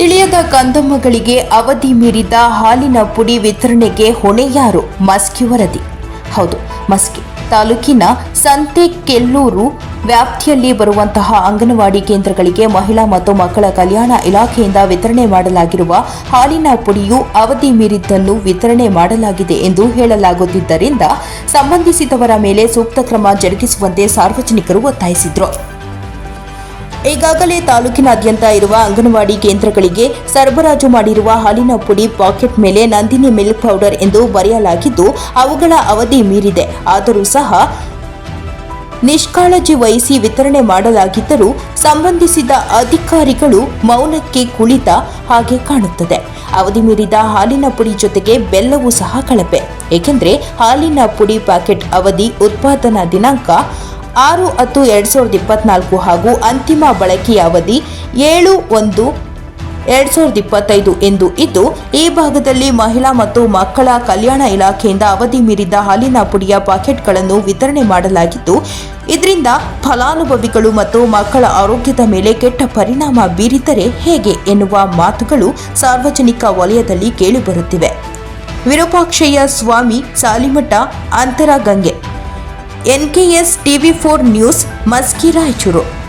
ತಿಳಿಯದ ಕಂದಮ್ಮಗಳಿಗೆ ಅವಧಿ ಮೀರಿದ ಹಾಲಿನ ಪುಡಿ ವಿತರಣೆಗೆ ಹೊಣೆ ಯಾರು ಮಸ್ಕಿ ವರದಿ. ಹೌದು, ಮಸ್ಕಿ ತಾಲೂಕಿನ ಸಂತೆ ಕೆಲ್ಲೂರು ವ್ಯಾಪ್ತಿಯಲ್ಲಿ ಬರುವಂತಹ ಅಂಗನವಾಡಿ ಕೇಂದ್ರಗಳಿಗೆ ಮಹಿಳಾ ಮತ್ತು ಮಕ್ಕಳ ಕಲ್ಯಾಣ ಇಲಾಖೆಯಿಂದ ವಿತರಣೆ ಮಾಡಲಾಗಿರುವ ಹಾಲಿನ ಪುಡಿಯು ಅವಧಿ ಮೀರಿದ್ದನ್ನು ವಿತರಣೆ ಮಾಡಲಾಗಿದೆ ಎಂದು ಹೇಳಲಾಗುತ್ತಿದ್ದರಿಂದ ಸಂಬಂಧಿಸಿದವರ ಮೇಲೆ ಸೂಕ್ತ ಕ್ರಮ ಜರುಗಿಸುವಂತೆ ಸಾರ್ವಜನಿಕರು ಒತ್ತಾಯಿಸಿದರು. ಈಗಾಗಲೇ ತಾಲೂಕಿನಾದ್ಯಂತ ಇರುವ ಅಂಗನವಾಡಿ ಕೇಂದ್ರಗಳಿಗೆ ಸರಬರಾಜು ಮಾಡಿರುವ ಹಾಲಿನ ಪುಡಿ ಪಾಕೆಟ್ ಮೇಲೆ ನಂದಿನಿ ಮಿಲ್ಕ್ ಪೌಡರ್ ಎಂದು ಬರೆಯಲಾಗಿದ್ದು, ಅವುಗಳ ಅವಧಿ ಮೀರಿದೆ. ಆದರೂ ಸಹ ನಿಷ್ಕಾಳಜಿ ವಹಿಸಿ ವಿತರಣೆ ಮಾಡಲಾಗಿದ್ದರೂ ಸಂಬಂಧಿಸಿದ ಅಧಿಕಾರಿಗಳು ಮೌನಕ್ಕೆ ಕುಳಿತ ಹಾಗೆ ಕಾಣುತ್ತದೆ. ಅವಧಿ ಮೀರಿದ ಹಾಲಿನ ಪುಡಿ ಜೊತೆಗೆ ಬೆಲ್ಲವೂ ಸಹ ಕಳಪೆ. ಏಕೆಂದರೆ ಹಾಲಿನ ಪುಡಿ ಪ್ಯಾಕೆಟ್ ಅವಧಿ ಉತ್ಪಾದನಾ ದಿನಾಂಕ ಆರು ಹತ್ತು ಎರಡು ಸಾವಿರದ ಇಪ್ಪತ್ನಾಲ್ಕು ಹಾಗೂ ಅಂತಿಮ ಬಳಕೆಯ ಅವಧಿ ಏಳು ಒಂದು ಎರಡು ಸಾವಿರದ ಇಪ್ಪತ್ತೈದು ಎಂದು ಇದ್ದು, ಈ ಭಾಗದಲ್ಲಿ ಮಹಿಳಾ ಮತ್ತು ಮಕ್ಕಳ ಕಲ್ಯಾಣ ಇಲಾಖೆಯಿಂದ ಅವಧಿ ಮೀರಿದ ಹಾಲಿನ ಪುಡಿಯ ಪಾಕೆಟ್ಗಳನ್ನು ವಿತರಣೆ ಮಾಡಲಾಗಿದ್ದು, ಇದರಿಂದ ಫಲಾನುಭವಿಗಳು ಮತ್ತು ಮಕ್ಕಳ ಆರೋಗ್ಯದ ಮೇಲೆ ಕೆಟ್ಟ ಪರಿಣಾಮ ಬೀರಿದರೆ ಹೇಗೆ ಎನ್ನುವ ಮಾತುಗಳು ಸಾರ್ವಜನಿಕ ವಲಯದಲ್ಲಿ ಕೇಳಿಬರುತ್ತಿವೆ. Virupakshayya Swami, Salimath Antaragange NKS TV four news Maski Raichur.